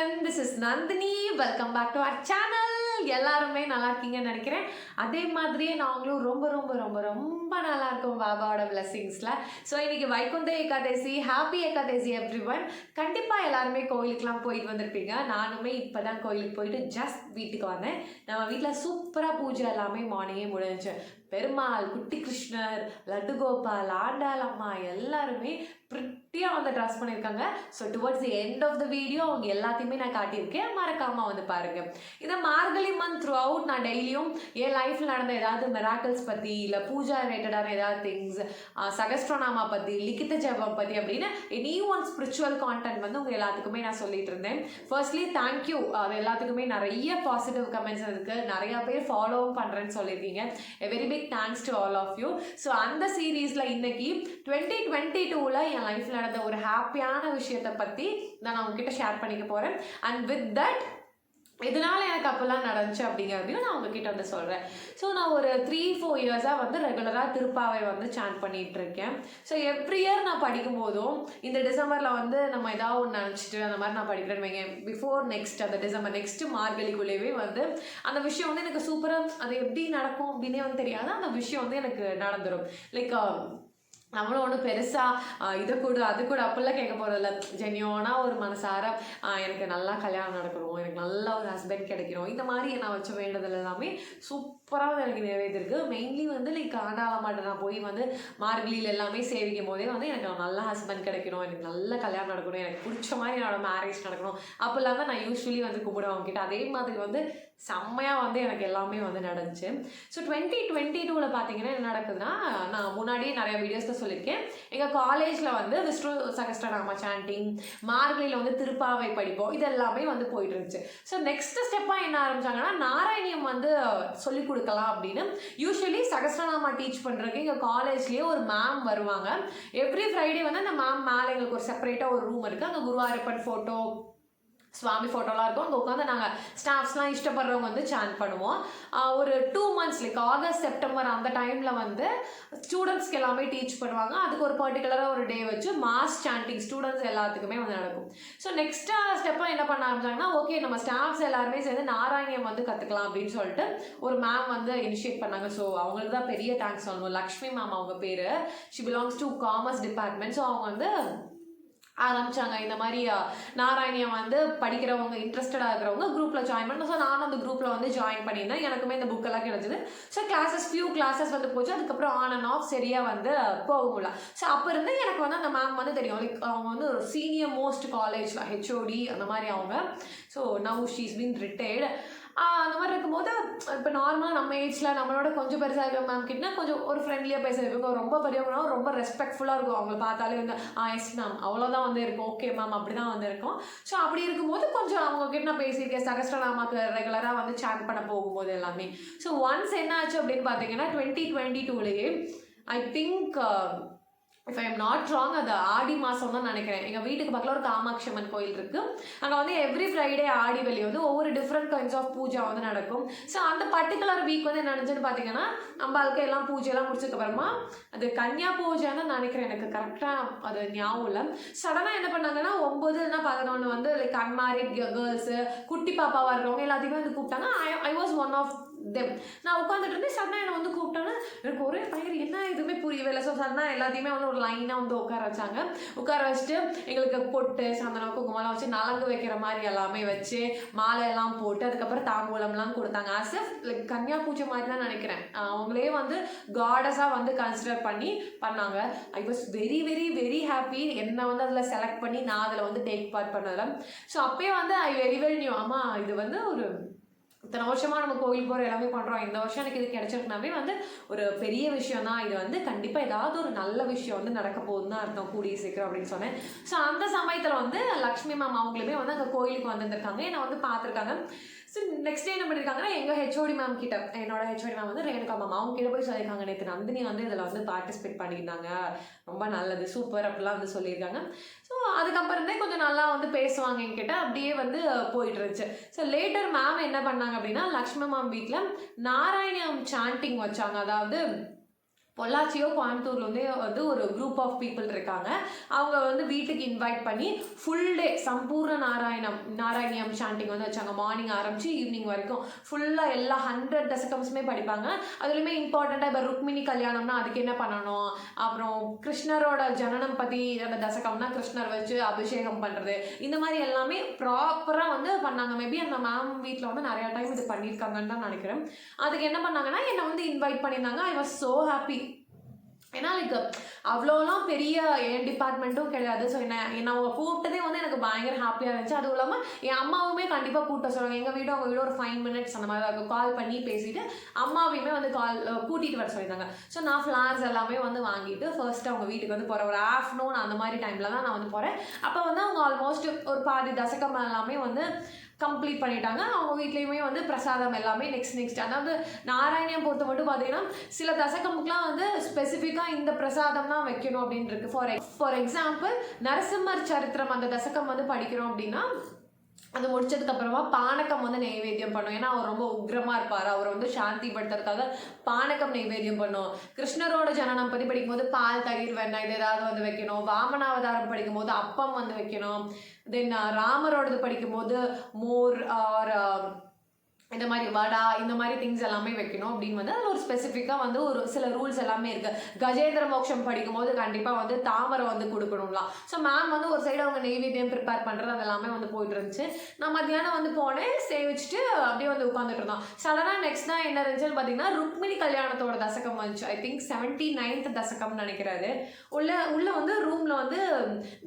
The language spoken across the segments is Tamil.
Everyone this is Nandini welcome back to our channel எல்லாருமே நல்லா இருக்கீங்கன்னு நினைக்கிறேன். அதே மாதிரியே நாங்களும் ரொம்ப ரொம்ப ரொம்ப ரொம்ப நல்லா இருக்கோம் பாபாவோட பிளெஸிங்ஸில் ஸோ இன்னைக்கு Vaikunta Ekadasi happy Ekadasi everyone கண்டிப்பாக எல்லாருமே கோயிலுக்குலாம் போயிட்டு வந்திருப்பீங்க. நானுமே இப்போ தான் கோயிலுக்கு போயிட்டு ஜஸ்ட் வீட்டுக்கு வந்தேன். நம்ம வீட்டில் சூப்பராக பூஜை எல்லாமே மார்னிங்கே முடிஞ்சு பெருமாள் குட்டி கிருஷ்ணர் லட்டு கோபால் ஆண்டாள் அம்மா எல்லாருமே குட்டியாக வந்து ட்ரெஸ் பண்ணியிருக்காங்க so towards the end of the video அவங்க எல்லாத்தையுமே நான் காட்டியிருக்கேன். மறக்காமல் வந்து பாருங்கள் இந்த மார்கழி மந்த் த்ரூ அவுட் நான் டெய்லியும் என் லைஃப்பில் நடந்த ஏதாவது மெராக்கிள்ஸ் பற்றி இல்லை பூஜா ரிலேட்டடான ஏதாவது திங்ஸ் சகஸ்ட்ரோனாமா பற்றி லிக்கித்த ஜபம் பற்றி அப்படின்னு எனி ஒன் ஸ்பிரிச்சுவல் கான்டென்ட் வந்து உங்கள் எல்லாத்துக்குமே நான் சொல்லிட்டு இருந்தேன். ஃபர்ஸ்ட்லி தேங்க்யூ அது எல்லாத்துக்குமே நிறைய பாசிட்டிவ் கமெண்ட்ஸ் இருக்குது நிறையா பேர் ஃபாலோவும் பண்ணுறேன்னு சொல்லியிருக்கீங்க. A very big thanks to all of you so அந்த சீரீஸில் இன்னைக்கு டுவெண்ட்டி டுவெண்ட்டி டூவில் என் லைஃப்பில் நடந்த ஒரு ஹாப்பியான விஷயத்தை பற்றி நான் உங்ககிட்ட ஷேர் பண்ணிக்க போகிறேன் அண்ட் வித் தட் இதனால எனக்கு அப்போல்லாம் நடந்துச்சு அப்படிங்கிறதையும் நான் உங்ககிட்ட வந்து சொல்கிறேன் ஸோ நான் ஒரு த்ரீ ஃபோர் இயர்ஸாக வந்து ரெகுலராக திருப்பாவை வந்து சாண்ட் பண்ணிகிட்டு இருக்கேன். ஸோ எவ்ரி இயர் நான் படிக்கும் போதும் இந்த டிசம்பரில் வந்து நம்ம ஏதாவது ஒன்று நினச்சிட்டு அந்த மாதிரி நான் படிக்கிறேன்னு வைங்க பிஃபோர் நெக்ஸ்ட் அந்த டிசம்பர் நெக்ஸ்ட் மார்கழிக்குள்ளேயே வந்து அந்த விஷயம் வந்து எனக்கு சூப்பராக அது எப்படி நடக்கும் அப்படின்னே வந்து தெரியாது அந்த விஷயம் வந்து எனக்கு நடந்துடும் லைக் um, நம்மளும் ஒன்றும் பெருசாக இதை கூட அது கூட அப்படிலாம் கேட்க போகிறதில்ல ஜென்யூனாக ஒரு மனசார எனக்கு நல்லா கல்யாணம் நடக்கணும் எனக்கு நல்ல ஒரு ஹஸ்பண்ட் கிடைக்கணும். இந்த மாதிரி நான் வச்ச வேண்டதில் எல்லாமே சூப்பராக எனக்கு நிறைவேற்றிருக்கு. மெயின்லி வந்து லைக் ஆண்டாள மாட்டேன் நான் போய் வந்து மார்கழியில் எல்லாமே சேவிக்கும் போதே வந்து எனக்கு நல்ல ஹஸ்பண்ட் கிடைக்கணும் எனக்கு நல்ல கல்யாணம் நடக்கணும் எனக்கு பிடிச்ச மாதிரி என்னோட மேரேஜ் நடக்கணும் அப்போல்லாம் தான் நான் யூஸ்வலி வந்து கும்பிடுவேன் அவங்ககிட்ட. அதே மாதிரி வந்து செம்மையாக வந்து எனக்கு எல்லாமே வந்து நடந்துச்சு. ஸோ டுவெண்ட்டி டுவெண்ட்டி டூவில் பார்த்தீங்கன்னா என்ன நடக்குதுன்னா நான் முன்னாடியே நிறைய வீடியோஸில் சொல்லியிருக்கேன் எங்கள் காலேஜில் வந்து விஷ்ணு சகஸ்டநாம சாண்டிங் மார்கழியில் வந்து திருப்பாவை படிப்போம் இது எல்லாமே வந்து போயிட்டு இருந்துச்சு. ஸோ நெக்ஸ்ட் ஸ்டெப்பாக என்ன ஆரம்பிச்சாங்கன்னா நாராயணியம் வந்து சொல்லிக் கொடுக்கலாம் அப்படின்னு யூஸ்வலி சகஸ்டநாமா டீச் பண்ணுறதுக்கு எங்கள் காலேஜ்லேயே ஒரு மேம் வருவாங்க. எவ்ரி ஃப்ரைடே வந்து அந்த மேம் மேலே எங்களுக்கு ஒரு செப்பரேட்டாக ஒரு ரூம் இருக்குது அங்கே குருவாரப்பன் ஃபோட்டோ சுவாமி ஃபோட்டோலாம் இருக்கும். அங்கே உட்காந்து நாங்கள் ஸ்டாஃப்ஸ்லாம் இஷ்டப்படுறவங்க வந்து சேன் பண்ணுவோம். ஒரு two months like August September அந்த டைமில் வந்து ஸ்டூடெண்ட்ஸ்க்கு எல்லாமே டீச் பண்ணுவாங்க. அதுக்கு ஒரு பர்டிகுலராக ஒரு டே வச்சு மாஸ் சாண்டிங் ஸ்டூடெண்ட்ஸ் எல்லாத்துக்குமே வந்து நடக்கும். ஸோ நெக்ஸ்ட்டாக ஸ்டெப்பாக என்ன பண்ண ஆரம்பிச்சாங்கன்னா ஓகே நம்ம ஸ்டாஃப்ஸ் எல்லாருமே சேர்ந்து நாராயணியம் வந்து கற்றுக்கலாம் அப்படின்னு சொல்லிட்டு ஒரு மேம் வந்து இனிஷியேட் பண்ணாங்க. ஸோ அவங்களுக்கு தான் பெரிய தேங்க்ஸ் சொல்லணும். லக்ஷ்மி மேம் அவங்க பேர். She belongs to commerce department so அவங்க வந்து ஆரம்பிச்சாங்க. இந்த மாதிரி நாராயணியம் வந்து படிக்கிறவங்க இன்ட்ரெஸ்டடாக இருக்கிறவங்க குரூப்பில் ஜாயின் பண்ண ஸோ நானும் அந்த குரூப்பில் வந்து ஜாயின் பண்ணியிருந்தேன். எனக்குமே இந்த புக்கெல்லாம் கிடச்சிது. ஸோ கிளாஸஸ் ஃபியூ கிளாஸஸ் வந்து போச்சு. அதுக்கப்புறம் ஆன் அண்ட் ஆஃப் சரியாக வந்து போக முடியல. ஸோ அப்போ இருந்து எனக்கு வந்து அந்த மேம் வந்து தெரியும். லைக் அவங்க வந்து ஒரு சீனியர் மோஸ்ட் காலேஜில் ஹெச்ஓடி அந்த மாதிரி அவங்க. So now she's been retired இப்போ நார்மலாக நம்ம ஏஜில் நம்மளோட கொஞ்சம் பெருசாக இருக்க மேம் கிட்ட கொஞ்சம் ஒரு ஃப்ரெண்ட்லியாக பேச இவங்க ரொம்ப பெரியவங்கன்னா ரொம்ப ரெஸ்பெக்ட்ஃபுல்லாக இருக்கும். அவங்கள பார்த்தாலே வந்து ஆ எஸ் மேம் அவ்வளோதான் வந்து இருக்கும். ஓகே மேம் அப்படி தான் வந்து இருக்கும். ஸோ அப்படி இருக்கும்போது கொஞ்சம் அவங்க கிட்ட நான் பேசியிருக்கேன். சகஸ்டநாமாக்கு ரெகுலராக வந்து சேட் பண்ண போகும்போது எல்லாமே. ஸோ ஒன்ஸ் என்ன ஆச்சு அப்படின்னு பார்த்தீங்கன்னா twenty twenty டூலேயே I think if I am not wrong அது ஆடி மாதம் தான் நினைக்கிறேன். எங்கள் வீட்டுக்கு பக்கத்தில் ஒரு காமாட்சி அம்மன் கோயில் இருக்குது அங்கே வந்து எவ்ரி ஃப்ரைடே ஆடி வெளி வந்து ஒவ்வொரு டிஃப்ரெண்ட் கைண்ட்ஸ் ஆஃப் பூஜா வந்து நடக்கும். ஸோ அந்த பர்டிகுலர் வீக் வந்து என்ன பார்த்தீங்கன்னா நம்ம ஆளுக்கு எல்லாம் பூஜையெல்லாம் முடிச்சதுக்கப்புறமா அது கன்னியா பூஜைன்னு நினைக்கிறேன் எனக்கு கரெக்டாக அது ஞாபகம் இல்லை. சடனாக என்ன பண்ணாங்கன்னா ஒம்பது பதினொன்று வந்து லைக் அன்மாரிட் கேர்ள்ஸு குட்டி பாப்பாவாக இருக்கிறவங்க எல்லாத்தையுமே வந்து கூப்பிட்டாங்க. I I was one of them. நான் உட்காந்துட்டு இருந்தேன். சடனாக என்னை வந்து கூப்பிட்டோன்னா எனக்கு ஒரே பயிர் என்ன எதுவுமே புரியவே இல்லை ஸோ சடனாக எல்லாத்தையுமே வந்து ஒரு லைனாக வந்து உட்கார வச்சாங்க. உட்கார வச்சுட்டு எங்களுக்கு பொட்டு சந்தனம் குங்குமம்லாம் வச்சு நலங்கு வைக்கிற மாதிரி எல்லாமே வச்சு மாலை எல்லாம் போட்டு அதுக்கப்புறம் தாம்பூலம்லாம் கொடுத்தாங்க. ஆஸ் எஃப் லைக் கன்னியா பூஜை மாதிரி தான் நினைக்கிறேன். அவங்களே வந்து காடஸாக வந்து கன்சிடர் பண்ணி பண்ணாங்க. I was very very very happy என்னை வந்து அதில் செலக்ட் பண்ணி நான் அதில் வந்து டேக் பார்ட் பண்ணதில். ஸோ அப்பயே வந்து ஐ வெரி வெல் நியூ ஆமாம் இது வந்து ஒரு இத்தனை வருஷமாக நம்ம கோயில் போகிற எல்லாமே பண்ணுறோம் இந்த வருஷம் எனக்கு இது கிடைச்சிருக்குனாவே வந்து ஒரு பெரிய விஷயம் தான் இது வந்து கண்டிப்பாக ஏதாவது ஒரு நல்ல விஷயம் வந்து நடக்க போகுதுன்னு தான் அர்த்தம். கூடிய சீக்கிரம் அப்படின்னு சொன்னேன். ஸோ அந்த சமயத்தில் வந்து லக்ஷ்மி மேம் அவங்களுமே வந்து அங்கே கோயிலுக்கு வந்திருந்திருக்காங்க. என்னை வந்து பார்த்துருக்காங்க. ஸோ நெக்ஸ்ட் டே என்ன பண்ணியிருக்காங்கன்னா எங்கள் ஹெச்ஓடி மேம் கிட்ட என்னோட ஹெச்ஓடி மேம் வந்து ரேணுகா மேம் அவங்க கிட்ட போய் சொல்லியிருக்காங்க நேற்று நந்தினி வந்து இதில் வந்து பார்ட்டிசிபேட் பண்ணியிருந்தாங்க. ரொம்ப நல்லது சூப்பர் அப்படிலாம் வந்து சொல்லியிருக்காங்க. ஸோ அதுக்கப்புறம் தான் கொஞ்சம் நல்லா வந்து பேசுவாங்க என்கிட்ட. அப்படியே வந்து போயிட்டு இருந்துச்சு ஸோ லேட்டர் மேம் என்ன பண்ணாங்க அப்படின்னா லக்ஷ்மி மேம் வீட்டில் நாராயணியம் சாண்டிங் வச்சாங்க. அதாவது பொள்ளாச்சியோ கோயம்புத்தூர்லேருந்தே வந்து ஒரு குரூப் ஆஃப் பீப்புள் இருக்காங்க. அவங்க வந்து வீட்டுக்கு இன்வைட் பண்ணி ஃபுல் டே சம்பூர்ண நாராயணம் நாராயணியம் சாண்டிங் வந்து வச்சாங்க. மார்னிங் ஆரம்பித்து ஈவினிங் வரைக்கும் ஃபுல்லாக எல்லா ஹண்ட்ரட் தசகம்ஸுமே படிப்பாங்க. அதுலேயுமே இம்பார்ட்டண்ட்டாக இப்போ ருக்மிணி கல்யாணம்னா அதுக்கு என்ன பண்ணணும்? அப்புறம் கிருஷ்ணரோட ஜனனம் பற்றி அந்த தசகம்னா கிருஷ்ணர் வச்சு அபிஷேகம் பண்ணுறது இந்த மாதிரி எல்லாமே ப்ராப்பராக வந்து பண்ணாங்க. மேபி அந்த மேம் வீட்டில் வந்து நிறையா டைம் இது பண்ணியிருக்காங்கன்னு தான் நினைக்கிறேன். அதுக்கு என்ன பண்ணாங்கன்னா என்னை வந்து இன்வைட் பண்ணியிருந்தாங்க. ஐ வாஸ் ஸோ ஹாப்பி ஏன்னா லைக் அவ்வளோலாம் பெரிய என் டிபார்ட்மெண்ட்டும் கிடையாது. ஸோ என்ன என்ன அவங்க கூப்பிட்டதே வந்து எனக்கு பயங்கர ஹாப்பியாக இருந்துச்சு. அதுவும் இல்லாமல் என் அம்மாவுமே கண்டிப்பாக கூப்பிட்ட சொல்லுவாங்க. எங்கள் வீடு அவங்க வீடு ஒரு ஃபைவ் மினிட்ஸ் அந்த மாதிரி இருக்கும் கால் பண்ணி பேசிட்டு அம்மாவையுமே வந்து கால் கூட்டிகிட்டு வர சொல்லியிருந்தாங்க. ஸோ நான் ஃப்ளார்ஸ் எல்லாமே வந்து வாங்கிட்டு ஃபர்ஸ்ட் அவங்க வீட்டுக்கு வந்து போகிறேன் ஒரு ஆஃப்டர்நூன் அந்த மாதிரி டைமில் தான் நான் வந்து போகிறேன் அப்போ வந்து அவங்க ஆல்மோஸ்ட் ஒரு பாதி தசகம் எல்லாமே வந்து கம்ப்ளீட் பண்ணிட்டாங்க. அவங்க வீட்லேயுமே வந்து பிரசாதம் எல்லாமே நெக்ஸ்ட் நெக்ஸ்ட் அதாவது நாராயணியம் பொறுத்த மட்டும் பார்த்தீங்கன்னா சில தசகமுக்குலாம் வந்து ஸ்பெசிஃபிக்காக இந்த பிரசாதம் தான் வைக்கணும் அப்படின்னு இருக்கு. ஃபார் ஃபார் எக்ஸாம்பிள் நரசிம்மர் சரித்திரம் அந்த தசகம் வந்து படிக்கிறோம் அப்படின்னா அது முடிச்சதுக்கு அப்புறமா பானகம் வந்து நெய்வேத்தியம் பண்ணும். ஏன்னா அவர் ரொம்ப உக்ரமா இருப்பார். அவர் வந்து சாந்தி படுத்துறதுக்காக பானகம் நெய்வேத்தியம் பண்ணும். கிருஷ்ணரோட ஜனனம் பத்தி படிக்கும்போது பால் தயிர் வெண்ணெய் இது ஏதாவது வந்து வைக்கணும். வாமனாவதாரம் படிக்கும்போது அப்பம் வந்து வைக்கணும். தென் ராமரோடது படிக்கும்போது மோர் ஆர் இந்த மாதிரி வடா இந்த மாதிரி திங்ஸ் எல்லாமே வைக்கணும் அப்படின்னு வந்து அதில் ஒரு ஸ்பெசிஃபிக்காக வந்து ஒரு சில ரூல்ஸ் எல்லாமே இருக்கு. கஜேந்திர மோட்சம் படிக்கும்போது கண்டிப்பாக வந்து தாமரை வந்து கொடுக்கணும்லாம். ஸோ மேம் வந்து ஒரு சைடு அவங்க நெய்வேத்தியம் ப்ரிப்பேர் பண்ணுறது அது எல்லாமே வந்து போயிட்டு இருந்துச்சு. நான் மத்தியானம் வந்து போனேன் சேவிச்சுட்டு அப்படியே வந்து உட்காந்துட்டு இருந்தோம். சடனாக நெக்ஸ்ட் தான் என்ன இருந்துச்சுன்னு பார்த்தீங்கன்னா ருக்மிணி கல்யாணத்தோட தசகம் வந்துச்சு. ஐ திங்க் செவன்டி நைன்த் தசகம்னு நினைக்கிறாரு. உள்ள உள்ள வந்து ரூம்ல வந்து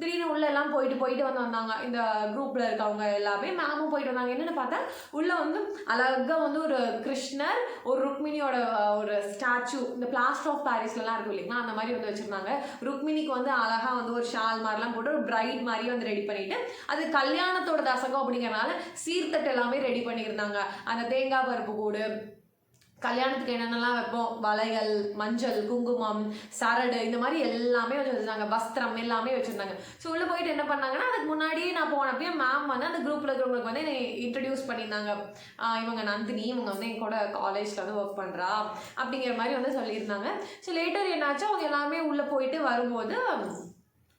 திடீர்னு உள்ள எல்லாம் போயிட்டு போயிட்டு வந்து வந்தாங்க. இந்த குரூப்ல இருக்கவங்க எல்லாமே. மேமும் போயிட்டு வந்தாங்க. என்னென்னு பார்த்தா உள்ள வந்து அழகா வந்து ஒரு கிருஷ்ணர் ஒரு ருக்மிணியோட ஒரு ஸ்டாச்சு இந்த பிளாஸ்டர் ஆஃப் பாரிஸ்லலாம் இருக்கும் இல்லைங்களா? அந்த மாதிரி வந்து வச்சுருந்தாங்க. ருக்மிணிக்கு வந்து அழகாக வந்து ஒரு ஷால் மாதிரிலாம் போட்டு ஒரு பிரைட் மாதிரி வந்து ரெடி பண்ணிட்டு அது கல்யாணத்தோட தசகம் அப்படிங்கிறனால சீர்தட்டு எல்லாமே ரெடி பண்ணியிருந்தாங்க. அந்த தேங்காய் பருப்பு கூடு கல்யாணத்துக்கு என்னென்னலாம் வைப்போம்? வளையல் மஞ்சள் குங்குமம் சரடு இந்த மாதிரி எல்லாமே வச்சுருந்தாங்க. வஸ்திரம் எல்லாமே வச்சுருந்தாங்க. ஸோ உள்ளே போயிட்டு என்ன பண்ணாங்கன்னா அதுக்கு முன்னாடியே நான் போனப்பயே மேம் வந்து அந்த குரூப்பில் இருக்கிறவங்களுக்கு வந்து என்னை இன்ட்ரடியூஸ் பண்ணியிருந்தாங்க. இவங்க நந்தினி இவங்க வந்து என் கூட காலேஜில் வந்து ஒர்க் பண்ணுறா அப்படிங்கிற மாதிரி வந்து சொல்லியிருந்தாங்க. ஸோ லேட்டர் என்னாச்சு அவங்க எல்லாமே உள்ளே போயிட்டு வரும்போது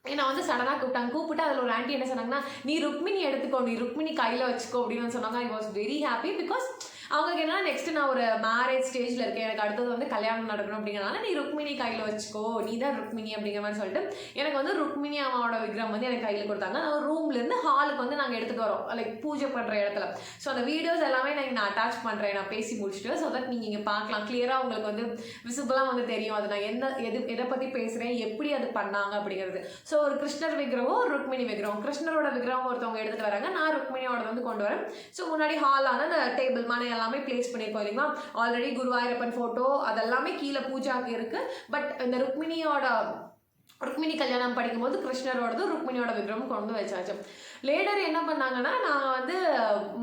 என்னை வந்து சடனாக கூப்பிட்டாங்க. கூப்பிட்டு அதில் ஒரு ஆண்டி என்ன சொன்னாங்கன்னா நீ ருக்மிணி எடுத்துக்கோ நீ ருக்மிணி கையில் வச்சுக்கோ. அப்படின்னு சொன்னாங்க. I was very happy because அவங்களுக்கு என்ன நெக்ஸ்ட் நான் ஒரு மேரேஜ் ஸ்டேஜில் இருக்கேன். எனக்கு அடுத்தது வந்து கல்யாணம் நடக்கணும் அப்படிங்கிறனால நீ ருக்மிணி கையில் வச்சுக்கோ. நீ தான் ருக்மிணி அப்படிங்கிற மாதிரி சொல்லிட்டு எனக்கு வந்து ருக்மிணி அம்மாவோட விக்ரம் வந்து எனக்கு கையில் கொடுத்தாங்க. நான் ரூம்லேருந்து ஹாலுக்கு வந்து நாங்கள் எடுத்துகிட்டு வரோம். லைக் பூஜை பண்ணுற இடத்துல. ஸோ அந்த வீடியோஸ் எல்லாமே நான் நான் அட்டாச் பண்ணுறேன் நான் பேசி முடிச்சுட்டு ஸோ தட் நீங்கள் இங்கே பார்க்கலாம். கிளியராக உங்களுக்கு வந்து விசிபிளாக வந்து தெரியும். அது நான் என்ன எது எதை பற்றி பேசுகிறேன் எப்படி அது பண்ணாங்க அப்படிங்கிறது. ஸோ ஒரு கிருஷ்ணர் விக்கிரகம் ஒரு ருக்மிணி விக்கிரகம் கிருஷ்ணரோட விக்கிரகம் ஒருத்தவங்க எடுத்துகிட்டு வராங்க. நான் ருக்மிணியோட வந்து கொண்டு வரேன். ஸோ முன்னாடி ஹாலான அந்த டேபிள் மனை எல்லாமே பிளேஸ் பண்ணியிருக்கோம் இல்லைங்களா? ஆல்ரெடி குருவாயூரப்பன் ஃபோட்டோ அதெல்லாமே கீழே பூஜாக்கு இருக்கு. பட் இந்த ருக்மிணியோட ருக்மிணி கல்யாணம் படிக்கும்போது கிருஷ்ணரோடது ருக்மிணியோட விக்ரமும் கொண்டு வச்சாச்சு. லேடர் என்ன பண்ணாங்கன்னா நான் வந்து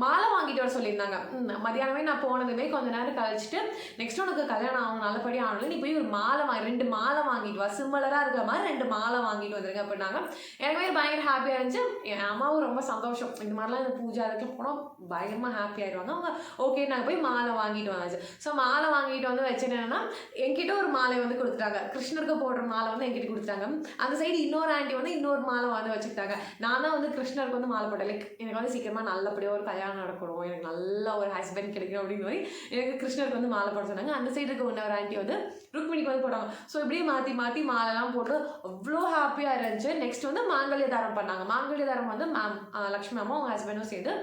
மாலை வாங்கிட்டு வர சொல்லியிருந்தாங்க. மதியானமே நான் போனதுமே கொஞ்ச நேரம் கழிச்சிட்டு நெக்ஸ்ட் உனக்கு கல்யாணம் ஆகணும் நல்லபடியாக ஆகணும் நீ போய் ஒரு மாலை வாங்கி ரெண்டு மாலை வாங்கிட்டு வா. சிம்மலராக இருக்கிற மாதிரி ரெண்டு மாலை வாங்கிட்டு வந்துருங்க அப்படின்னாங்க. எனக்குமே பயங்கர ஹாப்பியாக இருந்துச்சு. என் அம்மாவும் ரொம்ப சந்தோஷம். இந்த மாதிரிலாம் இந்த பூஜா அதுக்கு போனால் பயங்கரமாக ஹாப்பி ஆயிடுவாங்க அவங்க ஓகே நாங்கள் போய் மாலை வாங்கிட்டு வந்தாச்சு. ஸோ மாலை வாங்கிட்டு வந்து வச்சுட்டு என்னன்னா என்கிட்ட ஒரு மாலை வந்து கொடுத்துட்டாங்க. கிருஷ்ணருக்கு போடுற மாலை வந்து என்கிட்ட கொடுத்துட்டாங்க. அந்த சைடு இன்னொரு ஆண்டி வந்து இன்னொரு மாலை வந்து வச்சுக்கிட்டாங்க. நான் தான் வந்து கிருஷ்ணர் கிருஷ்ணருக்கு வந்து மாலை போட்டேன். லைக் எனக்கு வந்து சீக்கிரமாக நல்லபடியாக ஒரு கல்யாணம் நடக்கணும். எனக்கு நல்ல ஒரு ஹஸ்பண்ட் கிடைக்கும் அப்படின்னு மாதிரி எனக்கு கிருஷ்ணருக்கு வந்து மாலை போட சொன்னாங்க. அந்த சைடு இருக்க இன்னொரு ஆண்டி வந்து ருக்மிணிக்கு வந்து போட்டாங்க ஸோ இப்படியே மாற்றி மாற்றி மாலைலாம் போட்டு அவ்வளோ ஹாப்பியாக இருந்துச்சு. நெக்ஸ்ட் வந்து மாங்கல்ய தாரம் பண்ணாங்க. மாங்கல்ய தாரம் வந்து மேம் லக்ஷ்மி அம்மா அவங்க ஹஸ்பண்டும் சேர்ந்து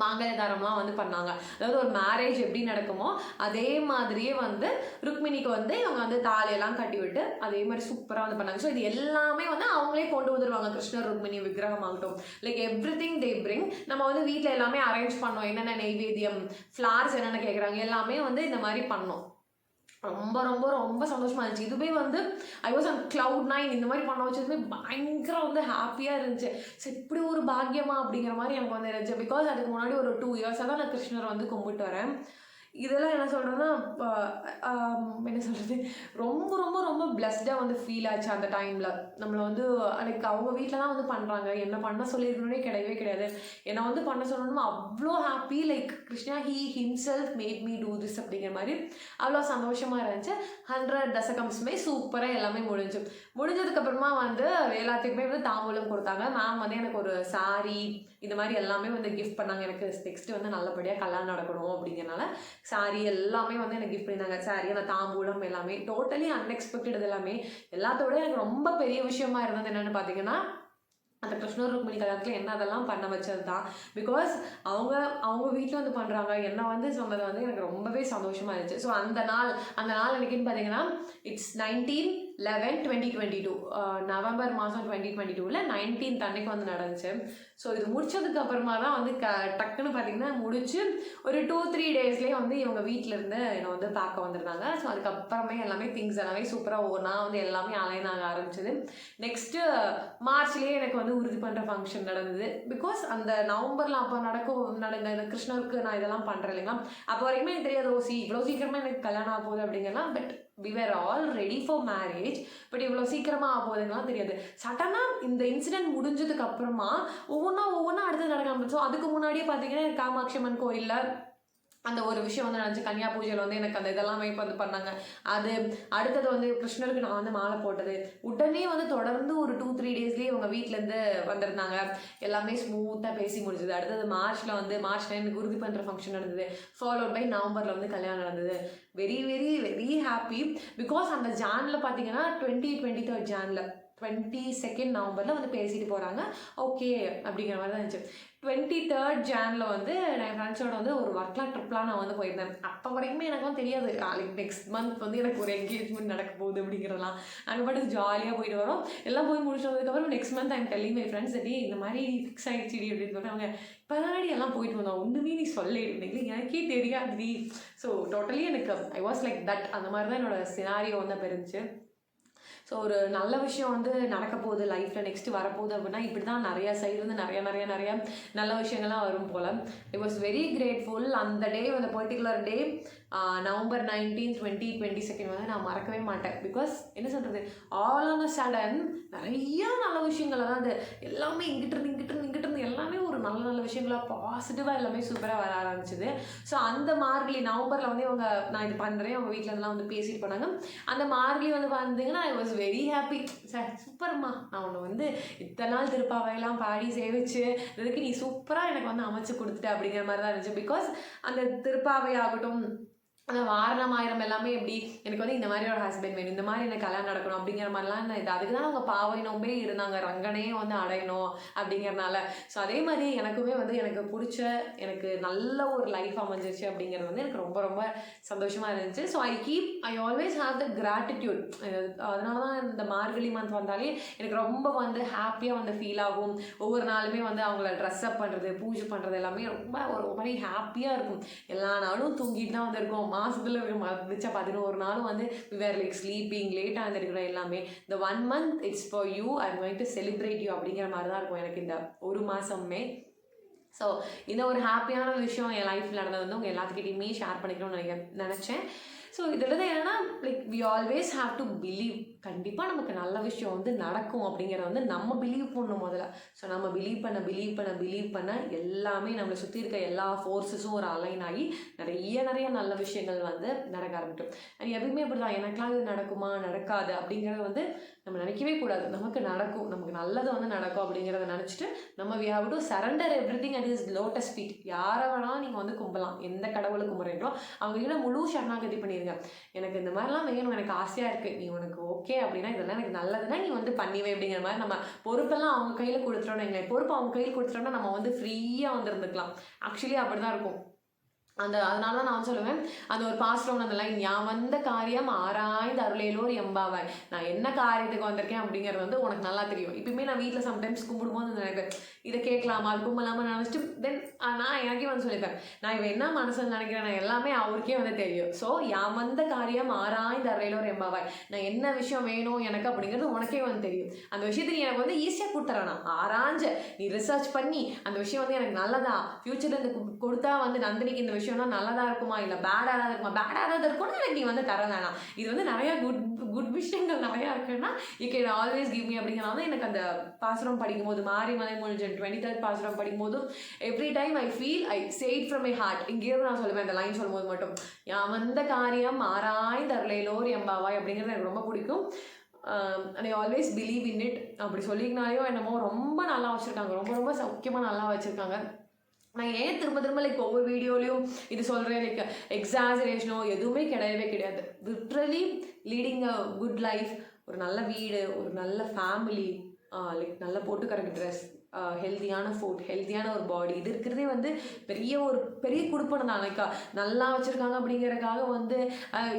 மாங்கல்யதாரம்லாம் வந்து பண்ணாங்க. அதாவது ஒரு மேரேஜ் எப்படி நடக்குமோ அதே மாதிரியே வந்து ருக்மிணிக்கு வந்து இவங்க வந்து தாலையெல்லாம் கட்டி விட்டு அதே மாதிரி சூப்பராக வந்து பண்ணாங்க. ஸோ இது எல்லாமே வந்து அவங்களே கொண்டு வந்துருவாங்க கிருஷ்ணர் ருக்மிணி விக்கிரகம் ஆகட்டும் like everything they bring நம்ம வந்து வீட்டில் எல்லாமே அரேஞ்ச் பண்ணோம். என்னென்ன நெய்வேத்தியம் ஃப்ளார்ஸ் என்னென்ன கேட்குறாங்க எல்லாமே வந்து இந்த மாதிரி பண்ணோம். ரொம்ப ரொம்ப ரொம்ப சந்தோஷமாக இருந்துச்சு. இதுவே வந்து I was and cloud nine இந்த மாதிரி பண்ண வச்சதுமே பயங்கர வந்து ஹாப்பியாக இருந்துச்சு. ஸோ இப்படி ஒரு பாக்கியமா அப்படிங்கிற மாதிரி எனக்கு வந்து இருந்துச்சு. பிகாஸ் அதுக்கு முன்னாடி ஒரு டூ இயர்ஸாக தான் நான் கிருஷ்ணர் வந்து கும்பிட்டு வரேன். இதெல்லாம் என்ன சொல்கிறேன்னா என்ன சொல்கிறது ரொம்ப ரொம்ப ரொம்ப பிளஸ்டாக வந்து ஃபீல் ஆச்சு அந்த டைமில் நம்மளை வந்து அன்றைக்கி அவங்க வீட்டில் தான் வந்து பண்ணுறாங்க என்ன பண்ண சொல்லியிருக்கணும்னே கிடையவே கிடையாது. என்னை வந்து பண்ண சொல்லணும்னு அவ்வளோ happy like Krishna he himself made me do this அப்படிங்கிற மாதிரி அவ்வளோ சந்தோஷமாக இருந்துச்சு. ஹண்ட்ரட் தசகம்ஸுமே சூப்பராக எல்லாமே முடிஞ்சு. முடிஞ்சதுக்கப்புறமா வந்து எல்லாத்துக்குமே வந்து தாம்பூலம் கொடுத்தாங்க. மேம் வந்து எனக்கு ஒரு சாரீ இந்த மாதிரி எல்லாமே வந்து கிஃப்ட் பண்ணாங்க. எனக்கு நெக்ஸ்ட்டு வந்து நல்லபடியாக கல்யாணம் நடக்கணும் அப்படிங்கிறனால saree எல்லாமே வந்து எனக்கு கிஃப்ட் பண்ணியிருந்தாங்க saree அந்த தாம்பூலம் எல்லாமே டோட்டலி அன்எக்ஸ்பெக்டட் இது எல்லாமே. எல்லாத்தோட எனக்கு ரொம்ப பெரிய விஷயமா இருந்தது என்னென்னு பார்த்தீங்கன்னா அந்த கிருஷ்ணர் ருக்மிணி கல்யாணத்தில் என்ன அதெல்லாம் பண்ண வச்சது தான் பிகாஸ் அவங்க அவங்க வீட்டில் வந்து பண்ணுறாங்க என்ன வந்து சொன்னது வந்து எனக்கு ரொம்பவே சந்தோஷமாக இருந்துச்சு. ஸோ அந்த நாள் அந்த நாள் எனக்குன்னு பார்த்தீங்கன்னா it's nineteen eleven twenty twenty two November மாதம் டுவெண்ட்டி டுவெண்ட்டி டூவில் நைன்டீன்த் அன்னைக்கு வந்து நடந்துச்சு. ஸோ இது முடிச்சதுக்கு அப்புறமா தான் வந்து க டக்குன்னு பார்த்தீங்கன்னா முடிச்சு ஒரு டூ த்ரீ டேஸ்லேயே வந்து இவங்க வீட்டில் இருந்து என்னை வந்து பார்க்க வந்திருந்தாங்க. ஸோ அதுக்கப்புறமே எல்லாமே திங்ஸ் எல்லாமே சூப்பராக ஒவ்வொன்றா வந்து எல்லாமே அலைன் ஆக ஆரம்பிச்சது. நெக்ஸ்ட்டு மார்ச்லேயே எனக்கு வந்து உறுதி பண்ணுற ஃபங்க்ஷன் நடந்தது. பிகாஸ் அந்த நவம்பரில் அப்போ நடக்கும் நடந்த இந்த கிருஷ்ணருக்கு நான் இதெல்லாம் பண்ணுறேன் இல்லைங்களா? அப்போ வரைக்குமே எனக்கு தெரியாது ஓ சி இவ்வளோ சீக்கிரமாக எனக்கு கல்யாணம் ஆக போகுது அப்படிங்கலாம் but we were all ready for marriage but இவ்வளோ சீக்கிரமாக ஆக தெரியாது. சடனாக இந்த இன்சிடென்ட் முடிஞ்சதுக்கு அப்புறமா ஒவ்வொன்றா ஒவ்வொன்றா அடுத்து நடக்க ஆரம்பிச்சோம். அதுக்கு முன்னாடியே பார்த்தீங்கன்னா காமாட்சி அம்மன் கோயிலில் அந்த ஒரு விஷயம் வந்து நினச்சி கன்னியா பூஜையில் வந்து எனக்கு அந்த இதெல்லாமே இப்போ வந்து பண்ணாங்க. அது அடுத்தது வந்து கிருஷ்ணருக்கு நான் வந்து மாலை போட்டது. உடனே வந்து தொடர்ந்து ஒரு டூ த்ரீ டேஸ்லேயே இவங்க வீட்டிலேருந்து வந்திருந்தாங்க. எல்லாமே ஸ்மூத்தாக பேசி முடிஞ்சது. அடுத்தது மார்ச்சில் வந்து மார்ச் எனக்கு உறுதி பண்ணுற ஃபங்க்ஷன் நடந்தது. ஃபாலோட் பை நவம்பரில் வந்து கல்யாணம் நடந்தது. Very very very happy because அந்த ஜானில் பார்த்தீங்கன்னா டுவெண்ட்டி டுவெண்ட்டி தேர்ட் ஜானில். டுவெண்ட்டி செகண்ட் நவம்பரில் வந்து பேசிட்டு போகிறாங்க ஓகே அப்படிங்கிற மாதிரி தான் இருந்துச்சு. டுவெண்ட்டி தேர்ட் ஜானில் வந்து நான் என் ஃப்ரெண்ட்ஸோட வந்து ஒரு ஒர்க்லாம் ட்ரிப்லாம் நான் வந்து போயிருந்தேன். அப்போ வரைக்குமே எனக்குலாம் தெரியாது நாளைக்கு நெக்ஸ்ட் மந்த் வந்து எனக்கு ஒரு என்கேஜ்மெண்ட் நடக்க போகுது அப்படிங்கிறலாம் நாங்கள் பாட்டுக்கு ஜாலியாக போயிட்டு வரோம். எல்லாம் போய் முடிச்சதுக்கப்புறம் next month I'm Delhi my friends D இந்த மாதிரி ஃபிக்ஸ் ஆகிடுச்சு அப்படின்னு சொல்லிட்டு அவங்க இப்போ எல்லாம் போயிட்டு வந்தோம். ஒன்றுமே நீ சொல்லிடுறீங்களே எனக்கே தெரியாது ஸோ டோட்டலி எனக்கு ஐ வாஸ் லைக் தட் அந்த மாதிரி தான் என்னோட சினாரியோ வந்து அப்போ இருந்துச்சு. ஸோ ஒரு நல்ல விஷயம் வந்து நடக்க போகுது லைஃப்பில் நெக்ஸ்ட்டு வரப்போகுது அப்படின்னா இப்படி தான் நிறையா சைட்லேருந்து நிறைய நிறைய நிறைய நல்ல விஷயங்கள்லாம் வரும் போல். ஐ வாஸ் வெரி கிரேட்ஃபுல் அந்த டே அந்த particular day November nineteen twenty twenty second வந்து நான் மறக்கவே மாட்டேன். பிகாஸ் என்ன சொல்கிறது ஆல் ஆன் அ சடன் நிறைய நல்ல விஷயங்கள். அதாவது எல்லாமே இங்கிட்டு இருந்து இங்கிட்டு இருந்து இங்கிட்டு இருந்து எல்லாமே ஒரு நல்ல நல்ல விஷயங்களாக பாசிட்டிவாக எல்லாமே சூப்பராக வர ஆரம்பிச்சிது. ஸோ அந்த மார்கழி நவம்பரில் வந்து இவங்க நான் இது பண்ணுறேன் அவங்க வீட்டில் இருந்தெல்லாம் வந்து பேசிட்டு போனாங்க. அந்த மார்கழி வந்து பார்த்தீங்கன்னா I was very happy sir சூப்பர்மா நான் உன்னை வந்து இத்தனை நாள் திருப்பாவையெல்லாம் பாடி சேவிச்சு இதுக்கு நீ சூப்பராக எனக்கு வந்து அமைச்சு கொடுத்துட்ட அப்படிங்கிற மாதிரி தான் இருந்துச்சு. பிகாஸ் அந்த திருப்பாவை ஆகட்டும் அந்த வாரணம் ஆயிரம் எல்லாமே எப்படி? எனக்கு வந்து இந்த மாதிரி ஒரு ஹஸ்பண்ட் வேணும் இந்த மாதிரி எனக்கு கல்யாணம் நடக்கணும் அப்படிங்கிற மாதிரிலாம் இது அதுக்கு தான் அவங்க பாவை நோம்பே இருந்தாங்க. ரங்கனே வந்து அடையணும் அப்படிங்கிறனால. ஸோ அதே மாதிரி எனக்குமே வந்து எனக்கு பிடிச்ச எனக்கு நல்ல ஒரு லைஃப் அமைஞ்சிருச்சு அப்படிங்கிறது வந்து எனக்கு ரொம்ப ரொம்ப சந்தோஷமாக இருந்துச்சு. So I keep I always have the gratitude அதனால தான் இந்த மார்கழி மந்த் வந்தாலே எனக்கு ரொம்ப வந்து ஹாப்பியாக வந்து ஃபீல் ஆகும். ஒவ்வொரு நாளுமே வந்து அவங்கள ட்ரெஸ் அப் பண்ணுறது பூஜை பண்ணுறது எல்லாமே ரொம்ப ஒரு மாதிரி ஹாப்பியாக இருக்கும். எல்லா நாளும் தூங்கிட்டு தான் வந்திருக்கோம். மாதத்தில் மிச்ச பதினோரு நாளும் வந்து வேர் லைக் ஸ்லீப்பிங் லேட்டாக இருந்திருக்கிறோம் எல்லாமே. இந்த one month it's for you I going to celebrate you அப்படிங்கிற மாதிரி தான் இருக்கும் எனக்கு இந்த ஒரு மாதமே ஸோ இந்த ஒரு ஹாப்பியான விஷயம் என் லைஃப்பில் நடந்தது வந்து உங்கள் எல்லாத்துக்கிட்டையுமே ஷேர் பண்ணிக்கணும்னு நினைக்க நினச்சேன். ஸோ இதில் தான் என்னென்னா like we always have to believe கண்டிப்பாக நமக்கு நல்ல விஷயம் வந்து நடக்கும் அப்படிங்கிறத வந்து நம்ம பிலீவ் பண்ணணும் முதல்ல. ஸோ நம்ம பிலீவ் பண்ண பிலீவ் பண்ண பிலீவ் பண்ண எல்லாமே நம்மளை சுற்றி இருக்க எல்லா ஃபோர்ஸஸும் ஒரு அலைன் ஆகி நிறைய நிறைய நல்ல விஷயங்கள் வந்து நடக்க ஆரம்பிக்கும். அண்ட் எதுவுமே இப்படி தான் எனக்கெலாம் இது நடக்குமா? நடக்காது அப்படிங்கிறத வந்து நம்ம நினைக்கவே கூடாது. நமக்கு நடக்கும். நமக்கு நல்லது வந்து நடக்கும் அப்படிங்கிறத நினச்சிட்டு நம்ம we have to surrender everything at his lotus feet யாரை வேணாலும் நீங்கள் வந்து கும்பலாம். எந்த கடவுளை கும்புறீங்களோ அவங்க கிட்ட முழு சரணாகதி பண்ணிடுங்க. எனக்கு இந்த மாதிரிலாம் வேணும். எனக்கு ஆசையாக இருக்குது நீ உனக்கு ஓகே அப்படின்னா இதெல்லாம் எனக்கு நல்லதுன்னா நீ வந்து பண்ணிவே அப்படிங்கிற மாதிரி நம்ம பொறுப்பெல்லாம் அவங்க கையில் கொடுத்துட்டோம்னு எங்களை பொறுப்பு அவங்க கையில் கொடுத்துட்டோம்னா நம்ம வந்து ஃப்ரீயாக வந்துருந்துக்கலாம். ஆக்சுவலி அப்படி தான் இருக்கும். அந்த அதனால தான் நான் சொல்லுவேன் அந்த ஒரு பாஸ்டர் அந்த லைன் யா வந்த காரியம் ஆராய்ந்து அருளையிலோர் எம்பாவாய். நான் என்ன காரியத்துக்கு வந்திருக்கேன் அப்படிங்கிறது வந்து உனக்கு நல்லா தெரியும். இப்பயுமே நான் வீட்டில் சம்டைம்ஸ் கும்பிடும்போது எனக்கு இதை கேட்கலாமா? அது கும்பலாமா நினச்சிட்டு தென் நான் எனக்கே வந்து சொல்லியிருக்கேன் நான் இவன் என்ன மனசில் நினைக்கிறேன் நான் எல்லாமே அவருக்கே வந்து தெரியும். ஸோ யான் வந்த காரியம் ஆராய்ந்து அருளையிலோர் எம்பாவாய். நான் என்ன விஷயம் வேணும் எனக்கு அப்படிங்கிறது உனக்கே வந்து தெரியும். அந்த விஷயத்தை நீ எனக்கு வந்து ஈஸியாக கொடுத்துறேன் நான் ஆராய்ஞ்ச நீ ரிசர்ச் பண்ணி அந்த விஷயம் வந்து எனக்கு நல்லதா? ஃப்யூச்சரில் இந்த கொடுத்தா வந்து நந்தினிக்கு இந்த விஷயம்னா நல்லதாக இருக்குமா? இல்லை பேடாக தான் இருக்குமா? பேடாக தான் இருக்கும்னா எனக்கு நீ வந்து தர வேணாம். இது வந்து நிறையா குட் குட் விஷயங்கள் நிறையா இருக்குன்னா you can always give me அப்படிங்கிறனால எனக்கு அந்த பாசுரம் படிக்கும்போது மாரிமலை முழிஞ்சன் டுவெண்ட்டி தேர்ட் பாசுரம் படிக்கும்போது every time I feel I said from my heart இங்கேயும் நான் சொல்லுவேன் அந்த லைன் சொல்லும்போது மட்டும். யான் வந்த காரியம் மாறாய் தரலையிலோர் எம்பாவாய் அப்படிங்கிறது எனக்கு ரொம்ப பிடிக்கும். I always believe in it அப்படி சொல்லிங்கனாலையோ என்னமோ ரொம்ப நல்லா வச்சுருக்காங்க. ரொம்ப ரொம்ப சௌக்கியமாக நல்லா வச்சுருக்காங்க. நான் ஏன் திரும்ப திரும்ப லைக் ஒவ்வொரு வீடியோலையும் இது சொல்கிறேன் லைக் எக்ஸாசரேஷனோ எதுவுமே கிடையவே கிடையாது. Literally leading a good life ஒரு நல்ல வீடு ஒரு நல்ல ஃபேமிலி லைக் நல்ல போட்டுக்கறக்கு ட்ரெஸ் ஹெல்த்தியான ஃபுட் ஹெல்த்தியான ஒரு பாடி இது இருக்கிறதே வந்து பெரிய ஒரு பெரிய குடுப்பனம் தான். லைக் நல்லா வச்சுருக்காங்க அப்படிங்கிறதுக்காக வந்து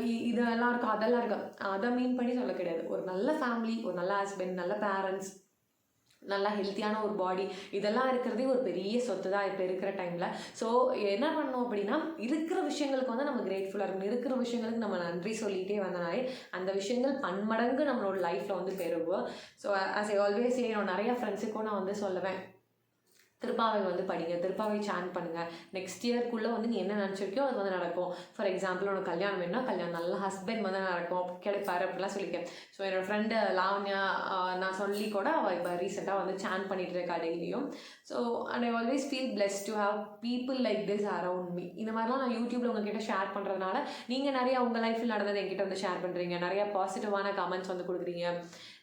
இ- இதெல்லாம் இருக்கும் அதெல்லாம் இருக்கும் அதை மீன் பண்ணி சொல்ல கிடையாது. ஒரு நல்ல ஃபேமிலி ஒரு நல்ல ஹஸ்பண்ட் நல்ல பேரண்ட்ஸ் நல்லா ஹெல்த்தியான ஒரு பாடி இதெல்லாம் இருக்கிறதே ஒரு பெரிய சொத்து தான் இப்போ இருக்கிற டைமில் ஸோ என்ன பண்ணோம் அப்படின்னா இருக்கிற விஷயங்களுக்கு வந்து நம்ம கிரேட்ஃபுல்லாக இருக்கணும். இருக்கிற விஷயங்களுக்கு நம்ம நன்றி சொல்லிகிட்டே வந்தனாலே அந்த விஷயங்கள் பன்மடங்கு நம்மளோட லைஃப்பில் வந்து பெருவோம் ஸோ ஆஸ் ஐ ஆல்வேஸ் என்னோட நிறையா ஃப்ரெண்ட்ஸுக்கும் நான் வந்து சொல்லுவேன். திருப்பாவை வந்து படிங்க திருப்பாவை சான் பண்ணுங்கள் நெக்ஸ்ட் இயர்க்குள்ளே வந்து நீ என்ன நினச்சிருக்கியோ அது வந்து நடக்கும். ஃபார் எக்ஸாம்பிள் உனக்கு கல்யாணம் வேணும்னா கல்யாணம் நல்ல ஹஸ்பண்ட் வந்து நடக்கும்? கிடைப்பாரு அப்படிலாம் சொல்லியிருக்கேன் ஸோ என்னோடய ஃப்ரெண்டு லாவண்யா நான் சொல்லி கூட அவள் இப்போ ரீசெண்டாக வந்து சான் பண்ணிட்டு இருக்கா டெய்லியும் so and I always feel blessed to have people like this around me இந்த மாதிரிலாம் நான் யூடியூப்பில் உங்ககிட்ட ஷேர் பண்ணுறதுனால நீங்கள் நிறைய உங்கள் லைஃப்பில் நடந்தது என்கிட்ட வந்து ஷேர் பண்ணுறீங்க நிறையா பாசிட்டிவான கமெண்ட்ஸ் வந்து கொடுக்குறீங்க.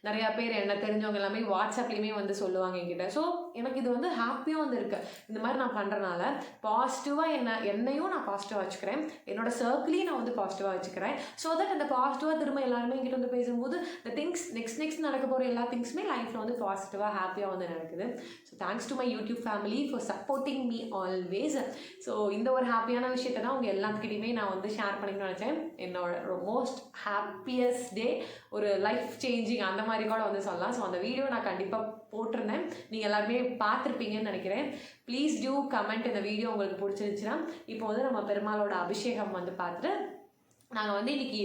நிறையா பேர் என்ன தெரிஞ்சவங்க எல்லாமே வாட்ஸ்அப்லேயுமே வந்து சொல்லுவாங்க என்கிட்ட. ஸோ எனக்கு இது வந்து ஹாப்பியாக வந்து இருக்குது இந்த மாதிரி நான் பண்ணுறனால பாசிட்டிவாக என்ன என்னையும் நான் பாசிட்டிவாக வச்சுக்கிறேன். என்னோட சர்க்கிளையும் நான் வந்து பாசிட்டிவாக வச்சுக்கிறேன். ஸோ தட் அந்த பாசிட்டிவாக திரும்ப எல்லாருமே எங்கிட்ட வந்து பேசும்போது இந்த திங்ஸ் நெக்ஸ்ட் நெக்ஸ்ட் நடக்க போகிற எல்லா திங்ஸுமே லைஃப்பில் வந்து பாசிட்டிவாக ஹாப்பியாக வந்து நடக்குது. So thanks to my YouTube family for supporting me always so இந்த ஒரு ஹாப்பியான விஷயத்தை தான் உங்கள் எல்லாத்துக்கிட்டையுமே நான் வந்து ஷேர் பண்ணிக்கணும்னு நினச்சேன். என்னோட மோஸ்ட் ஹாப்பியஸ்ட் டே ஒரு லைஃப் சேஞ்சிங் அந்த மாதிரி கூட வந்து சொல்லலாம். ஸோ அந்த வீடியோ நான் கண்டிப்பாக போட்டிருந்தேன். நீங்கள் எல்லாருமே பார்த்துருப்பீங்கன்னு நினைக்கிறேன். ப்ளீஸ் டூ கமெண்ட் இந்த வீடியோ உங்களுக்கு பிடிச்சிருந்துச்சுன்னா இப்போ வந்து நம்ம பெருமாளோட அபிஷேகம் வந்து பார்த்துட்டு நாங்கள் வந்து இன்னைக்கு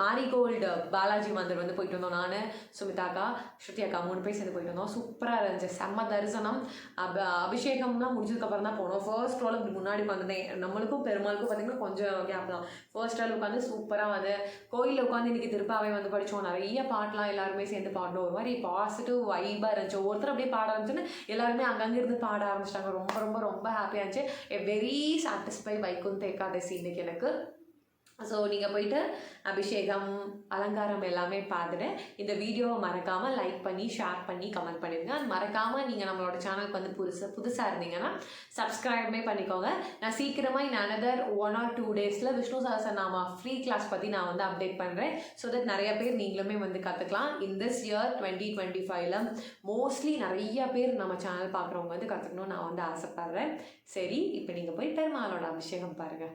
மாரிகோல்டு பாலாஜி மந்திர் வந்து போயிட்டு வந்தோம். நான் சுமிதாக்கா ஸ்ருதி அக்கா மூணு பேர் சேர்ந்து போயிட்டு வந்தோம். சூப்பராக இருந்துச்சு. செம்ம தரிசனம். அப அபிஷேகம்லாம் முடிஞ்சதுக்கப்புறம் தான் போனோம். ஃபர்ஸ்ட் ரோல் இப்படி முன்னாடி வந்தேன் நம்மளுக்கும் பெருமாளுக்கும் பார்த்தீங்கன்னா கொஞ்சம் கேப் தான். ஃபர்ஸ்ட் ரோல் உட்காந்து சூப்பராக வந்து கோயிலில் உட்காந்து இன்னைக்கு திருப்பாவே வந்து படித்தோம் நிறைய பாட்டெலாம் எல்லாருமே சேர்ந்து பாடணும் ஒரு மாதிரி பாசிட்டிவ் வைபாக இருந்துச்சு. ஒருத்தர் அப்படியே பாட ஆரம்பிச்சுன்னு எல்லாருமே அங்கங்கே இருந்து பாட ஆரம்பிச்சிட்டாங்க. ரொம்ப ரொம்ப ரொம்ப ஹாப்பியாக இருந்துச்சு a very satisfy Vaikuntha Ekadashi இன்னைக்கு எனக்கு. ஸோ நீங்கள் போயிட்டு அபிஷேகம் அலங்காரம் எல்லாமே பார்த்துட்டு இந்த வீடியோவை மறக்காமல் லைக் பண்ணி ஷேர் பண்ணி கமெண்ட் பண்ணிடுங்க. அது மறக்காமல் நீங்கள் நம்மளோட சேனலுக்கு வந்து புதுசாக புதுசாக இருந்தீங்கன்னா சப்ஸ்கிரைபே பண்ணிக்கோங்க. நான் சீக்கிரமாக இந்த அனதர் ஒன் ஆர் டூ டேஸில் விஷ்ணு சஹஸ்ரநாமா ஃப்ரீ கிளாஸ் பற்றி நான் வந்து அப்டேட் பண்ணுறேன் ஸோ தட் நிறைய பேர் நீங்களுமே வந்து கற்றுக்கலாம் in this year twenty twenty ஃபைவ்ல மோஸ்ட்லி நிறைய பேர் நம்ம சேனல் பார்க்குறவங்க வந்து கற்றுக்கணும்னு நான் வந்து ஆசைப்பட்றேன். சரி இப்போ நீங்கள் போய் பெருமாளோட அபிஷேகம் பாருங்கள்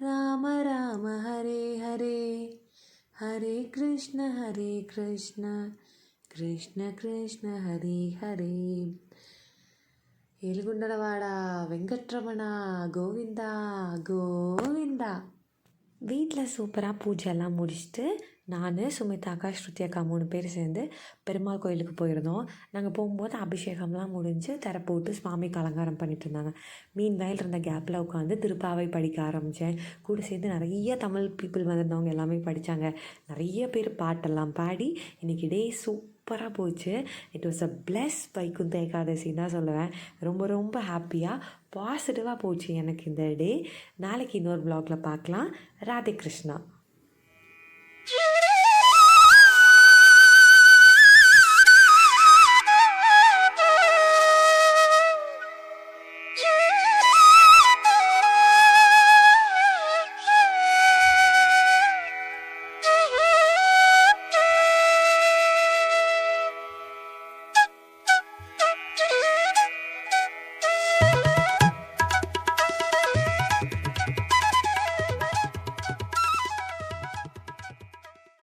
ராம ராம ஹரே ஹரே ஹரே கிருஷ்ண ஹரே கிருஷ்ண கிருஷ்ண கிருஷ்ண ஹரே ஹரே ஏழுகுண்டனவாடா வெங்கட்ரமணா கோவிந்தா கோவிந்தா வீட்டில் சூப்பராக பூஜைலாம் முடிச்சுட்டு நான் சுமிதாக்கா ஸ்ருதி அக்கா மூணு பேர் சேர்ந்து பெருமாள் கோயிலுக்கு போயிருந்தோம். நாங்கள் போகும்போது அபிஷேகம்லாம் முடிஞ்சு தரை போட்டு சுவாமிக்கு அலங்காரம் பண்ணிட்டு இருந்தாங்க. மீன் வயல் இருந்த கேப்பில் உட்காந்து திருப்பாவை படிக்க ஆரம்பித்தேன் கூட சேர்ந்து நிறைய தமிழ் பீப்புள் வந்திருந்தவங்க எல்லாமே படித்தாங்க நிறைய பேர் பாட்டெல்லாம் பாடி இன்றைக்கி டே சூப்பராக போச்சு. It was a blessed Vaikuntha ஏகாதசின்னு தான் சொல்லுவேன். ரொம்ப ரொம்ப ஹாப்பியாக பாசிட்டிவாக போச்சு எனக்கு இந்த டே. நாளைக்கு இன்னொரு ப்ளாகில் பார்க்கலாம். ராதே கிருஷ்ணா.